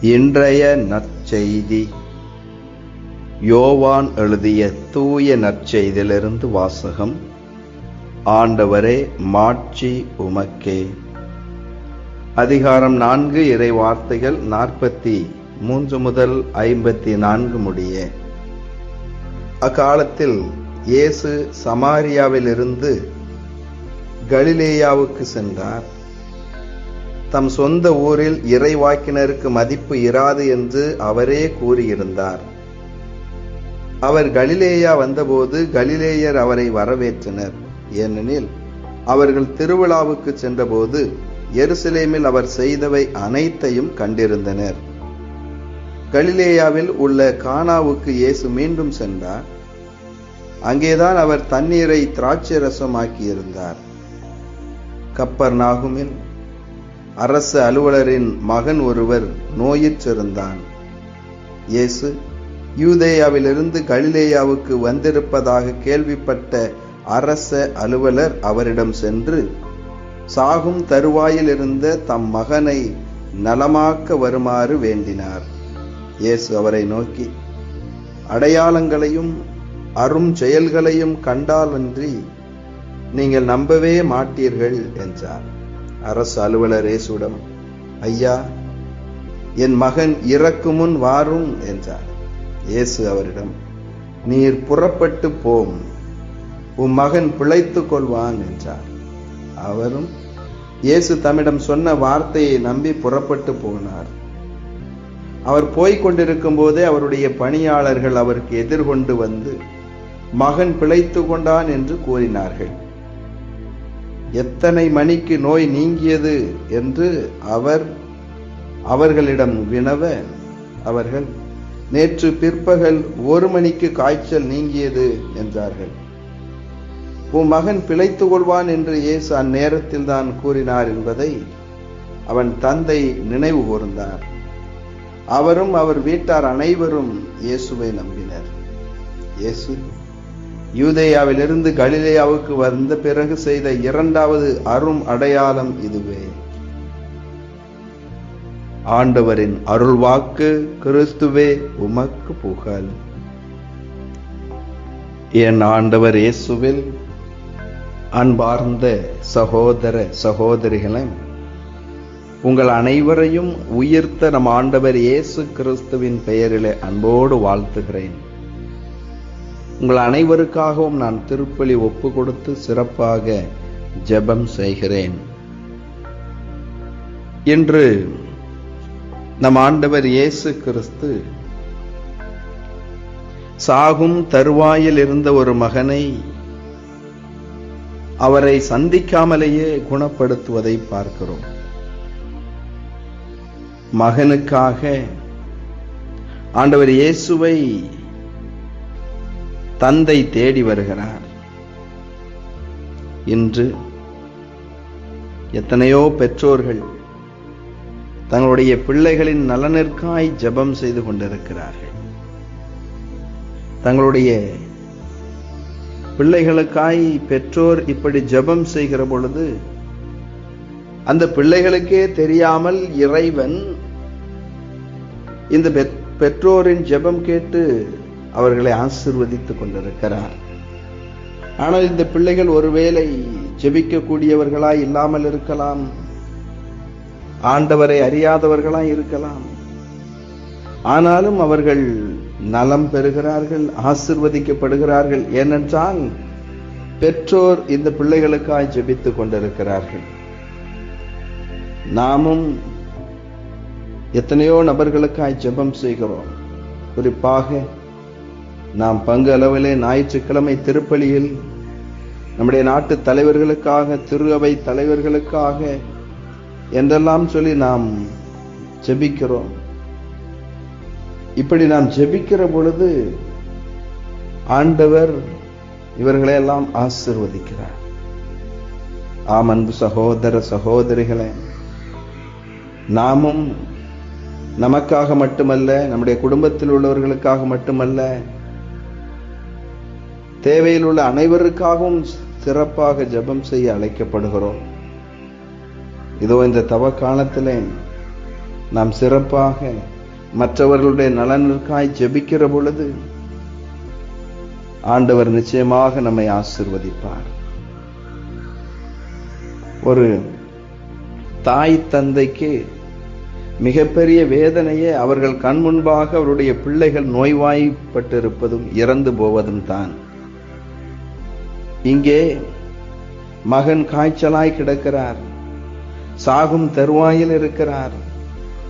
இன்றைய நற்செய்தி. யோவான் எழுதிய தூய நற்செய்தியிலிருந்து வாசகம். ஆண்டவரே மாட்சி உமக்கே. அதிகாரம் நான்கு இறை வார்த்தைகள் நாற்பத்தி மூன்று முதல் ஐம்பத்தி நான்கு முடிய. அக்காலத்தில் இயேசு சமாரியாவிலிருந்து கலிலேயாவுக்கு சென்றார். தம் சொந்த ஊரில் இறைவாக்கினருக்கு மதிப்பு இராது என்று அவரே கூறியிருந்தார். அவர் கலிலேயா வந்தபோது கலிலேயர் அவரை வரவேற்றனர். ஏனெனில் அவர்கள் திருவிழாவுக்கு சென்றபோது எருசலேமில் அவர் செய்தவை அனைத்தையும் கண்டிருந்தனர். கலிலேயாவில் உள்ள கானாவுக்கு இயேசு மீண்டும் சென்றார். அங்கேதான் அவர் தண்ணீரை திராட்சை ரசமாக்கியிருந்தார் கப்பர் நாகுமில் அரச அலுவலரின் மகன் ஒருவர் நோயிற்றிருந்தான் இயேசு யூதேயாவிலிருந்து கலிலேயாவுக்கு வந்திருப்பதாக கேள்விப்பட்ட அரச அலுவலர் அவரிடம் சென்று சாகும் தருவாயில் இருந்த தம் மகனை நலமாக்க வருமாறு வேண்டினார். இயேசு அவரை நோக்கி அடையாளங்களையும் அரும் செயல்களையும் கண்டாலன்றி நீங்கள் நம்பவே மாட்டீர்கள் என்றார். அரசு அலுவலர் இயேசுடம் ஐயா என் மகன் இறக்கு முன் வாரும் என்றார். இயேசு அவரிடம் நீர் புறப்பட்டு போம். உன் மகன் பிழைத்து கொள்வான் என்றார். அவரும் இயேசு தம்மிடம் சொன்ன வார்த்தையை நம்பி புறப்பட்டு போனார். அவர் போய்கொண்டிருக்கும் போதே அவருடைய பணியாளர்கள் அவருக்கு எதிர்கொண்டு வந்து மகன் பிழைத்து கொண்டான் என்று கூறினார்கள். எத்தனை மணிக்கு நோய் நீங்கியது என்று அவர் அவர்களிடம் வினவ அவர்கள் நேற்று பிற்பகல் ஒரு மணிக்கு காய்ச்சல் நீங்கியது என்றார்கள். உன் மகன் பிழைத்து கொள்வான் என்று இயேசு அந்நேரத்தில் தான் கூறினார் என்பதை அவன் தந்தை நினைவு கூர்ந்தார். அவரும் அவர் வீட்டார் அனைவரும் இயேசுவை நம்பினர். இயேசு யூதேயாவிலிருந்து கலிலேயாவுக்கு வந்த பிறகு செய்த இரண்டாவது அரும் அடையாளம் இதுவே. ஆண்டவரின் அருள்வாக்கு கிறிஸ்துவே உமக்கு புகழ். என் ஆண்டவர் இயேசுவில் அன்பார்ந்த சகோதர சகோதரிகளை உங்கள் அனைவரையும் உயிர்த்த நம் ஆண்டவர் இயேசு கிறிஸ்துவின் பெயரிலே அன்போடு வாழ்த்துகிறேன். உங்கள் அனைவருக்காகவும் நான் திருப்பலி ஒப்பு கொடுத்து சிறப்பாக ஜெபம் செய்கிறேன். இன்று நம் ஆண்டவர் இயேசு கிறிஸ்து சாகும் தருவாயில் இருந்த ஒரு மகனை அவரை சந்திக்காமலேயே குணப்படுத்துவதை பார்க்கிறோம். மகனுக்காக ஆண்டவர் இயேசுவை தந்தை தேடி வருகிறார். இன்று எத்தனையோ பெற்றோர்கள் தங்களுடைய பிள்ளைகளின் நலனிற்காய் ஜெபம் செய்து கொண்டிருக்கிறார்கள். தங்களுடைய பிள்ளைகளுக்காய் பெற்றோர் இப்படி ஜெபம் செய்கிற பொழுது அந்த பிள்ளைகளுக்கே தெரியாமல் இறைவன் இந்த பெற்றோரின் ஜெபம் கேட்டு அவர்களை ஆசிர்வதித்துக் கொண்டிருக்கிறார். ஆனால் இந்த பிள்ளைகள் ஒருவேளை ஜெபிக்கக்கூடியவர்களாய் இல்லாமல் இருக்கலாம். ஆண்டவரை அறியாதவர்களாய் இருக்கலாம். ஆனாலும் அவர்கள் நலம் பெறுகிறார்கள் ஆசிர்வதிக்கப்படுகிறார்கள். ஏனென்றால் பெற்றோர் இந்த பிள்ளைகளுக்காய் ஜெபித்துக் கொண்டிருக்கிறார்கள். நாமும் எத்தனையோ நபர்களுக்காய் ஜெபம் செய்கிறோம். குறிப்பாக நாம் பங்கு அளவிலே ஞாயிற்றுக்கிழமை திருப்பலியில் நம்முடைய நாட்டு தலைவர்களுக்காக திரு அவை தலைவர்களுக்காக என்றெல்லாம் சொல்லி நாம் ஜெபிக்கிறோம். இப்படி நாம் ஜெபிக்கிற பொழுது ஆண்டவர் இவர்களை எல்லாம் ஆசிர்வதிக்கிறார். ஆம் அன்பு சகோதர சகோதரிகளே நாமும் நமக்காக மட்டுமல்ல நம்முடைய குடும்பத்தில் உள்ளவர்களுக்காக மட்டுமல்ல தேவையில் உள்ள அனைவருக்காகவும் சிறப்பாக ஜெபம் செய்ய அழைக்கப்படுகிறோம். இதோ இந்த தவ காலத்திலே நாம் சிறப்பாக மற்றவர்களுடைய நலனிற்காய் ஜெபிக்கிற பொழுது ஆண்டவர் நிச்சயமாக நம்மை ஆசிர்வதிப்பார். ஒரு தாய் தந்தைக்கு மிகப்பெரிய வேதனையே அவர்கள் கண் முன்பாக அவருடைய பிள்ளைகள் நோய்வாய்ப்பட்டிருப்பதும் இறந்து போவதும் தான். இங்கே மகன் காய்ச்சலாய் கிடக்கிறார். சாகும் தருவாயில் இருக்கிறார்.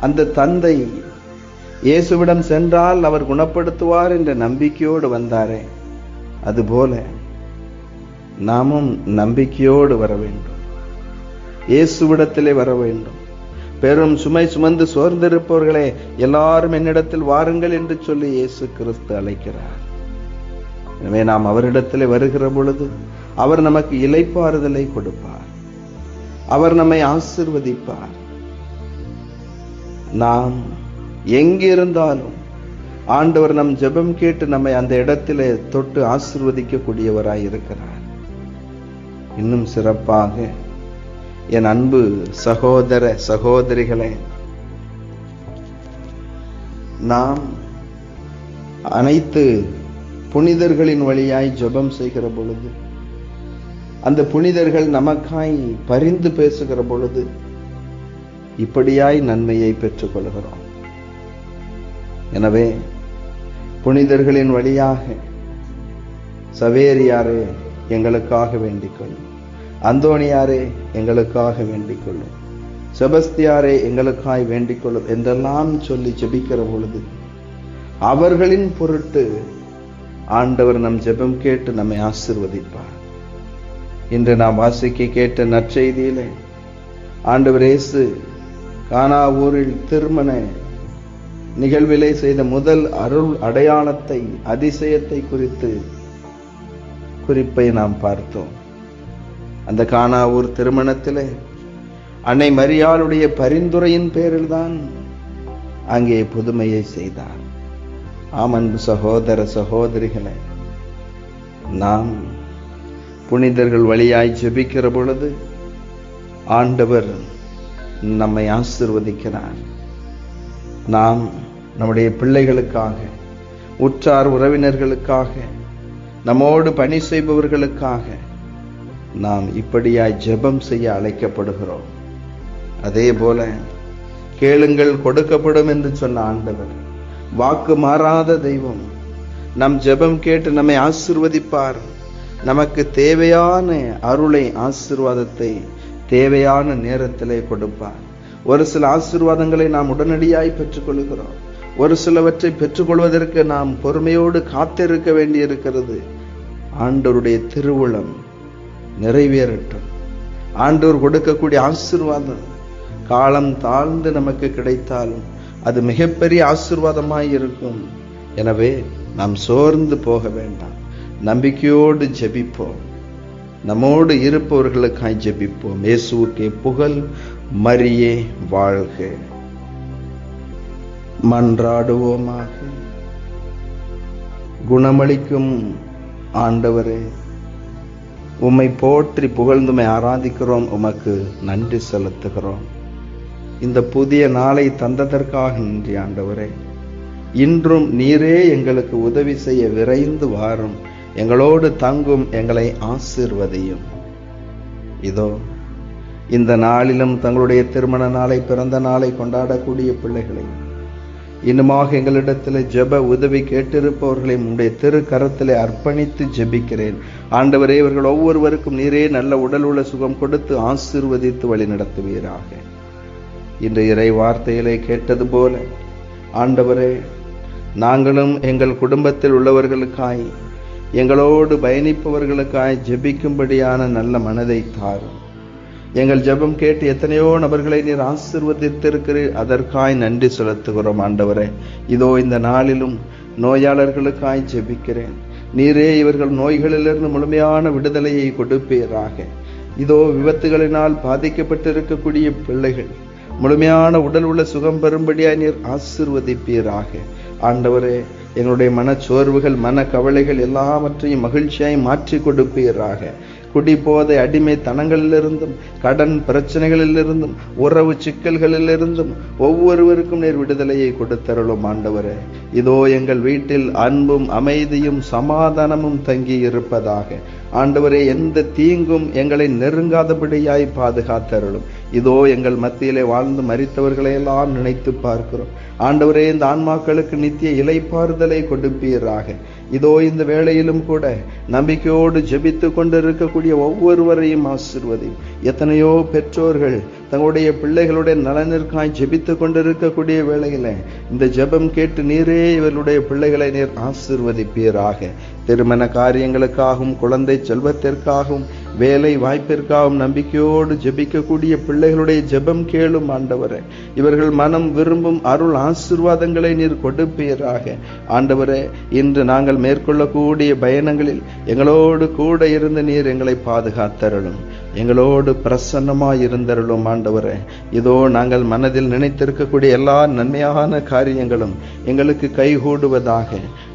அந்த தந்தை இயேசுவிடம் சென்றால் அவர் குணப்படுத்துவார் என்ற நம்பிக்கையோடு வந்தாரே. அதுபோல நாமும் நம்பிக்கையோடு வர வேண்டும். இயேசுவிடத்திலே வர வேண்டும். பெரும் சுமை சுமந்து சோர்ந்திருப்பவர்களே எல்லாரும் என்னிடத்தில் வாருங்கள் என்று சொல்லி இயேசு கிறிஸ்து அழைக்கிறார். எனவே நாம் அவரிடத்தில் வருகிற பொழுது அவர் நமக்கு இலைப்பாறுதலை கொடுப்பார். அவர் நம்மை ஆசிர்வதிப்பார். நாம் எங்கிருந்தாலும் ஆண்டவர் நம் ஜெபம் கேட்டு நம்மை அந்த இடத்திலே தொட்டு ஆசிர்வதிக்கக்கூடியவராய் இருக்கிறார். இன்னும் சிறப்பாக என் அன்பு சகோதர சகோதரிகளே நாம் அனைத்து புனிதர்களின் வழியாய் ஜெபம் செய்கிற பொழுது அந்த புனிதர்கள் நமக்காய் பரிந்து பேசுகிற பொழுது இப்படியாய் நன்மையை பெற்றுக் கொள்கிறோம் எனவே புனிதர்களின் வழியாக சவேரியாரே எங்களுக்காக வேண்டிக் கொள்ளும் அந்தோணியாரே எங்களுக்காக வேண்டிக் கொள்ளும் செபஸ்தியாரே எங்களுக்காய் வேண்டிக் கொள்ளும் என்றெல்லாம் சொல்லி ஜெபிக்கிற பொழுது அவர்களின் பொருட்டு ஆண்டவர் நம் ஜெபம் கேட்டு நம்மை ஆசிர்வதிப்பார். இன்று நாம் வாசிக்க கேட்ட நற்செய்தியிலே ஆண்டவர் இயேசு கானா ஊரில் திருமண நிகழ்விலே செய்த முதல் அருள் அடையாளத்தை அதிசயத்தை குறித்து குறிப்பை நாம் பார்த்தோம். அந்த கானாவூர் திருமணத்திலே அன்னை மரியாளுடைய பரிந்துரையின் பேரில் தான் அங்கே புதுமையை செய்தார். ஆம் அன்பு சகோதர சகோதரிகளை நாம் புனிதர்கள் வழியாய் ஜெபிக்கிற பொழுது ஆண்டவர் நம்மை ஆசிர்வதிக்கிறார். நாம் நம்முடைய பிள்ளைகளுக்காக உற்றார் உறவினர்களுக்காக நம்மோடு பணி செய்பவர்களுக்காக நாம் இப்படியாய் ஜெபம் செய்ய அழைக்கப்படுகிறோம். அதே போல கேளுங்கள் கொடுக்கப்படும் என்று சொன்ன ஆண்டவர் வாக்கு மாறாத தெய்வம். நம் ஜெபம் கேட்டு நம்மை ஆசிர்வதிப்பார். நமக்கு தேவையான அருளை ஆசிர்வாதத்தை தேவையான நேரத்திலே கொடுப்பார். ஒரு சில ஆசிர்வாதங்களை நாம் உடனடியாய் பெற்றுக்கொள்கிறோம். ஒரு சிலவற்றை பெற்றுக்கொள்வதற்கு நாம் பொறுமையோடு காத்திருக்க வேண்டியிருக்கிறது. ஆண்டோருடைய திருவுளம் நிறைவேறட்டும். ஆண்டோர் கொடுக்கக்கூடிய ஆசிர்வாதம் காலம் தாழ்ந்து நமக்கு கிடைத்தாலும் அது மிகப்பெரிய ஆசிர்வாதமாய் இருக்கும் எனவே நாம் சோர்ந்து போக வேண்டாம். நம்பிக்கையோடு ஜெபிப்போம். நம்மோடு இருப்பவர்களுக்காய் ஜெபிப்போம். இயேசுவுக்கே புகழ் மரியே வாழ்க. மன்றாடுவோமாக. குணமளிக்கும் ஆண்டவரே உம்மை போற்றி புகழ்ந்துமை ஆராதிக்கிறோம். உமக்கு நன்றி செலுத்துகிறோம். இந்த புதிய நாளை தந்ததற்காக நன்றி ஆண்டவரே. இன்றும் நீரே எங்களுக்கு உதவி செய்ய விரைந்து வாரும். எங்களோடு தங்கும் எங்களை ஆசிர்வதையும். இதோ இந்த நாளிலும் தங்களுடைய திருமண நாளை பிறந்த நாளை கொண்டாடக்கூடிய பிள்ளைகளை இன்னுமாக எங்களிடத்தில் ஜெப உதவி கேட்டிருப்பவர்களை உடைய திரு கரத்திலே அர்ப்பணித்து ஜெபிக்கிறேன். ஆண்டவரே இவர்கள் ஒவ்வொருவருக்கும் நீரே நல்ல உடல் உள்ள சுகம் கொடுத்து ஆசிர்வதித்து வழி நடத்துவீராக இன்று இறை வார்த்தைகளை கேட்டது போல. ஆண்டவரே நாங்களும் எங்கள் குடும்பத்தில் உள்ளவர்களுக்காய் எங்களோடு பயணிப்பவர்களுக்காய் ஜெபிக்கும்படியான நல்ல மனதை தாரும். எங்கள் ஜெபம் கேட்டு எத்தனையோ நபர்களை நீர் ஆசிர்வதித்திருக்கிறீர். அதற்காய் நன்றி செலுத்துகிறோம் ஆண்டவரே. இதோ இந்த நாளிலும் நோயாளர்களுக்காய் ஜெபிக்கிறேன். நீரே இவர்கள் நோய்களிலிருந்து முழுமையான விடுதலையை கொடுப்பீராக. இதோ விபத்துகளினால் பாதிக்கப்பட்டிருக்கக்கூடிய பிள்ளைகள் முழுமையான உடல் உள்ள சுகம் பெறும்படியாய் நீர் ஆசிர்வதிப்பீராக. ஆண்டவரே எங்களுடைய மனச்சோர்வுகள் மன கவலைகள் எல்லாவற்றையும் மகிழ்ச்சியாய் மாற்றி கொடுப்பீராக. குடிபோதை அடிமைத்தனங்களிலிருந்தும் கடன் பிரச்சனைகளிலிருந்தும் உறவு சிக்கல்களிலிருந்தும் ஒவ்வொருவருக்கும் நேர் விடுதலையை கொடுத்தருளும் ஆண்டவரே. இதோ எங்கள் வீட்டில் அன்பும் அமைதியும் சமாதானமும் தங்கி இருப்பதாக ஆண்டவரே எந்த தீங்கும் எங்களை நெருங்காதபடியாய் பாதுகாத்தருளும். இதோ எங்கள் மத்தியிலே வாழ்ந்து மறித்தவர்களை எல்லாம் நினைத்து பார்க்கிறோம். ஆண்டவரே இந்த ஆன்மாக்களுக்கு நித்திய இலைப்பாறுதலை கொடுப்பீராக. இதோ இந்த வேளையிலும் கூட நம்பிக்கையோடு ஜெபித்து கொண்டிருக்கக்கூடிய ஒவ்வொருவரையும் ஆசிர்வதி எத்தனையோ பெற்றோர்கள் தங்களுடைய பிள்ளைகளுடைய நலனிற்காய் ஜெபித்து கொண்டிருக்கக்கூடிய வேளையில இந்த ஜெபம் கேட்டு நீரே இவர்களுடைய பிள்ளைகளை நீர் ஆசிர்வதிப்பீராக. திருமண காரியங்களுக்காகவும் குழந்தை செல்வத்திற்காகவும் வேலை வாய்ப்பிற்காகவும் நம்பிக்கையோடு ஜெபிக்கக்கூடிய பிள்ளைகளுடைய ஜெபம் கேளும் ஆண்டவரே. இவர்கள் மனம் விரும்பும் அருள் ஆசிர்வாதங்களை நீர் கொடுப்பீராக. ஆண்டவரே இன்று நாங்கள் மேற்கொள்ளக்கூடிய பயணங்களில் எங்களோடு கூட இருந்து நீர் எங்களை பாதுகாத்தருளும். எங்களோடு பிரசன்னமாய் இருந்தருளும் ஆண்டவரே. இதோ நாங்கள் மனதில் நினைத்திருக்கக்கூடிய எல்லா நன்மையான காரியங்களும் எங்களுக்கு கைகூடுவதாக.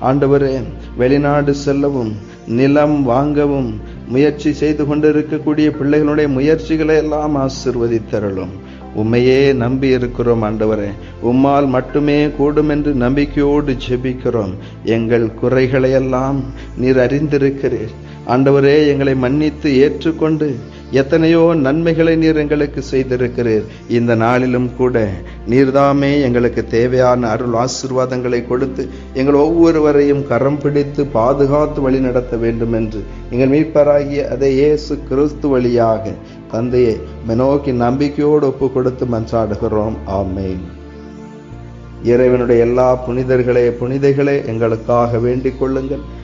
ஆண்டவரே வெளிநாடு செல்லவும் நிலம் வாங்கவும் முயற்சி செய்து கொண்டிருக்கக்கூடிய பிள்ளைகளுடைய முயற்சிகளை எல்லாம் ஆசிர்வதித்தருளும். உம்மையே நம்பி இருக்கிறோம் ஆண்டவரே. உம்மால் மட்டுமே கூடும் என்று நம்பிக்கையோடு ஜெபிக்கிறோம். எங்கள் குறைகளை எல்லாம் நீர் அறிந்திருக்கிறீர். ஆண்டவரே எங்களை மன்னித்து ஏற்றுக்கொண்டு எத்தனையோ நன்மைகளை நீர் எங்களுக்கு செய்திருக்கிறீர். இந்த நாளிலும் கூட நீர்தாமே எங்களுக்கு தேவையான அருள் ஆசிர்வாதங்களை கொடுத்து எங்கள் ஒவ்வொருவரையும் கரம் பிடித்து பாதுகாத்து வழி நடத்த வேண்டும் என்று எங்கள் மீட்பராகிய அதை இயேசு கிறிஸ்து வழியாக தந்தையை நோக்கி நம்பிக்கையோடு ஒப்பு கொடுத்து மன்றாடுகிறோம். ஆமேன். இறைவனுடைய எல்லா புனிதர்களே புனிதைகளே எங்களுக்காக வேண்டிக் கொள்ளுங்கள்.